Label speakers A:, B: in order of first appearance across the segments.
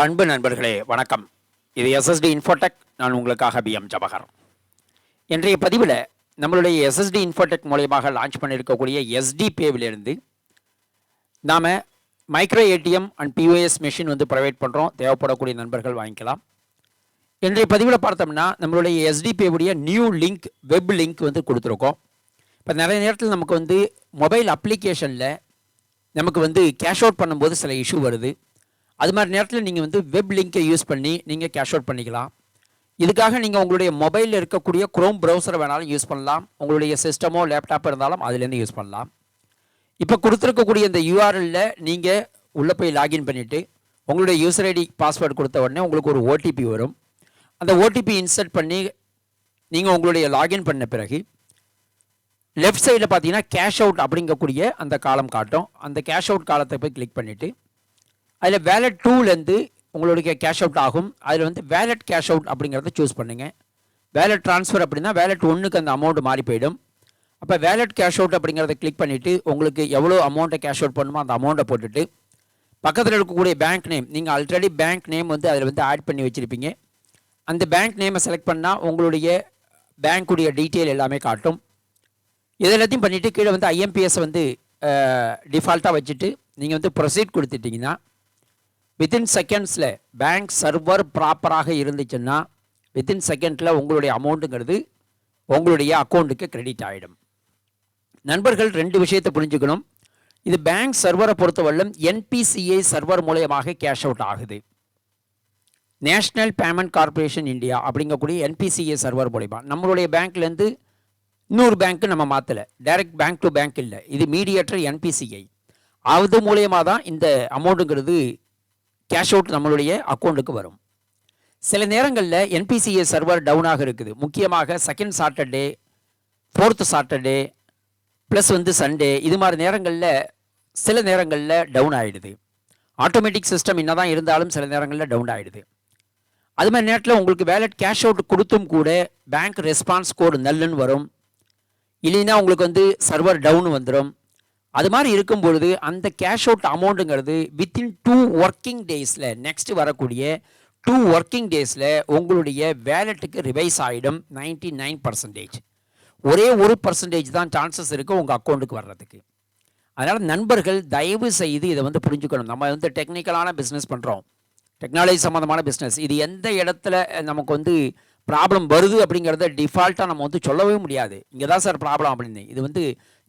A: அன்பு நண்பர்களே வணக்கம். இது எஸ்எஸ்டி இன்ஃபோடெக் நான் உங்களுக்காக பிஎம் ஜபகர் இன்றைய பதிவில் நம்மளுடைய எஸ்எஸ்டி இன்ஃபோடெக் மூலியமாக லான்ச் பண்ணியிருக்கக்கூடிய எஸ்டிபேவிலிருந்து நாம் micro ATM and POS machine வந்து ப்ரொவைட் பண்ணுறோம் தேவைப்படக்கூடிய நண்பர்கள் வாங்கிக்கலாம். இன்றைய பதிவில் பார்த்தோம்னா நம்மளுடைய எஸ்டிபேவுடைய நியூ லிங்க் வெப் லிங்க் வந்து கொடுத்துருக்கோம். இப்போ நிறைய நேரத்தில் நமக்கு வந்து மொபைல் அப்ளிகேஷனில் நமக்கு வந்து கேஷ் அவுட் பண்ணும்போது சில இஷ்யூ வருது. அது மாதிரி நேரத்தில் நீங்கள் வந்து வெப் லிங்கை யூஸ் பண்ணி நீங்கள் கேஷ் அவுட் பண்ணிக்கலாம். இதுக்காக நீங்கள் உங்களுடைய மொபைலில் இருக்கக்கூடிய குரோம் ப்ரௌசரை வேணாலும் யூஸ் பண்ணலாம். உங்களுடைய சிஸ்டமோ லேப்டாப்போ இருந்தாலும் அதுலேருந்து யூஸ் பண்ணலாம். இப்போ கொடுத்துருக்கக்கூடிய இந்த யூஆர்எல்ல நீங்கள் உள்ளே போய் லாகின் பண்ணிவிட்டு உங்களுடைய யூசர் ஐடி பாஸ்வேர்டு கொடுத்த உடனே உங்களுக்கு ஒரு ஓடிபி வரும். அந்த ஓடிபி இன்சர்ட் பண்ணி நீங்கள் உங்களுடைய லாகின் பண்ண பிறகு லெஃப்ட் சைடில் பார்த்தீங்கன்னா கேஷ் அவுட் அப்படிங்கக்கூடிய அந்த காலம் காட்டும். அந்த கேஷ் அவுட் காலத்தை போய் கிளிக் பண்ணிவிட்டு அதில் வேலட் டூலேருந்து உங்களுடைய கேஷ் அவுட் ஆகும். அதில் வந்து வேலட் கேஷ் அவுட் அப்படிங்கிறத சூஸ் பண்ணுங்கள் வேலட் ட்ரான்ஸ்ஃபர் அப்படின்னா வேலட் ஒன்றுக்கு அந்த அமௌண்ட் மாறி போயிடும். அப்போ வேலட் கேஷ் அவுட் அப்படிங்கிறத கிளிக் பண்ணிவிட்டு உங்களுக்கு எவ்வளோ அமௌண்ட்டை கேஷ் அவுட் பண்ணுமோ அந்த அமௌண்ட்டை போட்டுட்டு பக்கத்தில் இருக்கக்கூடிய பேங்க் நேம் நீங்கள் ஆல்ரெடி பேங்க் நேம் வந்து அதில் வந்து ஆட் பண்ணி வச்சுருப்பீங்க. அந்த பேங்க் நேமை செலக்ட் பண்ணால் உங்களுடைய பேங்க்குடைய டீட்டெயில் எல்லாமே காட்டும். இது எல்லாத்தையும் பண்ணிவிட்டு கீழே வந்து ஐஎம்பிஎஸ் வந்து டிஃபால்ட்டாக வச்சுட்டு நீங்கள் வந்து ப்ரொசீட் கொடுத்துட்டிங்கன்னா வித்தின் செகண்ட்ஸில் பேங்க் சர்வர் ப்ராப்பராக இருந்துச்சுன்னா வித்தின் செகண்டில் உங்களுடைய அமௌண்ட்டுங்கிறது உங்களுடைய அக்கௌண்ட்டுக்கு கிரெடிட் ஆகிடும் நண்பர்கள் ரெண்டு விஷயத்தை புரிஞ்சுக்கணும். இது பேங்க் சர்வரை பொறுத்தவரையிலும் என்பிசிஐ சர்வர் மூலயமாக கேஷ் அவுட் ஆகுது. நேஷ்னல் பேமெண்ட் கார்பரேஷன் இந்தியா அப்படிங்கக்கூடிய என்பிசிஏ சர்வர் மூலயமா நம்மளுடைய பேங்க்லேருந்து இன்னொரு பேங்க்கு நம்ம மாற்றலை டைரக்ட் பேங்க் டு பேங்க் இல்லை. இது மீடியேட்டர் என்பிசிஐ அது மூலயமா தான் இந்த அமௌண்ட்டுங்கிறது கேஷ் அவுட் நம்மளுடைய அக்கௌண்ட்டுக்கு வரும். சில நேரங்களில் என்பிசிஏ சர்வர் டவுனாக இருக்குது. முக்கியமாக second Saturday fourth Saturday plus வந்து சண்டே இது மாதிரி நேரங்களில் சில நேரங்களில் டவுன் ஆகிடுது ஆட்டோமேட்டிக் சிஸ்டம் என்ன தான் இருந்தாலும் சில நேரங்களில் டவுன் ஆகிடுது அது மாதிரி நேரத்தில் உங்களுக்கு வேலட் கேஷ் அவுட் கொடுத்தும் கூட பேங்க் ரெஸ்பான்ஸ் கோடு நல்லுன்னு வரும். இல்லைன்னா உங்களுக்கு வந்து சர்வர் டவுன் வந்துடும் அது மாதிரி இருக்கும் பொழுது அந்த கேஷ் அவுட் அமௌண்ட்டுங்கிறது வித்தின் டூ ஒர்க்கிங் டேஸில் நெக்ஸ்ட் வரக்கூடிய டூ ஒர்க்கிங் டேஸில் உங்களுடைய வேலெட்டுக்கு ரிவைஸ் ஆகிடும் நைன்டி நைன் பர்சன்டேஜ் ஒரே ஒரு பர்சன்டேஜ் தான் சான்சஸ் இருக்குது உங்கள் அக்கௌண்ட்டுக்கு வர்றதுக்கு. அதனால் நண்பர்கள் தயவு செய்து இதை வந்து புரிஞ்சுக்கணும். நம்ம வந்து டெக்னிக்கலான பிஸ்னஸ் பண்ணுறோம் டெக்னாலஜி சம்மந்தமான பிஸ்னஸ் இது எந்த இடத்துல நமக்கு வந்து ப்ராப்ளம் வருது அப்படிங்கிறத டிஃபால்ட்டாக நம்ம வந்து சொல்லவே முடியாது. இங்கே தான் சார் ப்ராப்ளம் அப்படின்னு. இது வந்து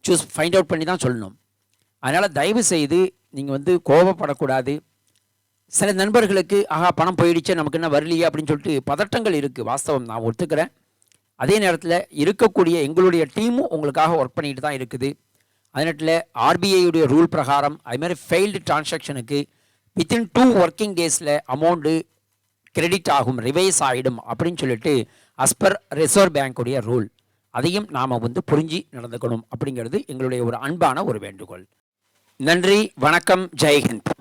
A: சூஸ் ஃபைண்ட் அவுட் பண்ணி தான் சொல்லணும். அதனால் தயவு செய்து நீங்கள் வந்து கோபப்படக்கூடாது. சில நண்பர்களுக்கு ஆஹா பணம் போயிடுச்சு நமக்கு என்ன வரலையே? அப்படின்னு சொல்லிட்டு பதட்டங்கள் இருக்குது வாஸ்தவம் நான் ஒத்துக்கிறேன். அதே நேரத்தில் இருக்கக்கூடிய எங்களுடைய டீமும் உங்களுக்காக ஒர்க் பண்ணிட்டு தான் இருக்குது. அதே நேரத்தில் ஆர்பிஐயுடைய ரூல் பிரகாரம் அதுமாதிரி ஃபெயில்டு டிரான்சாக்ஷனுக்கு வித்தின் டூ ஒர்க்கிங் டேஸில் அமௌண்ட்டு கிரெடிட் ஆகும் ரிவைஸ் ஆகிடும் அப்படின்னு சொல்லிட்டு அஸ்பர் ரிசர்வ் பேங்க்குடைய ரூல் அதையும் நாம் வந்து புரிஞ்சு நடந்துக்கணும் அப்படிங்கிறது எங்களுடைய ஒரு அன்பான ஒரு வேண்டுகோள். நன்றி வணக்கம் ஜெய்ஹிந்த்.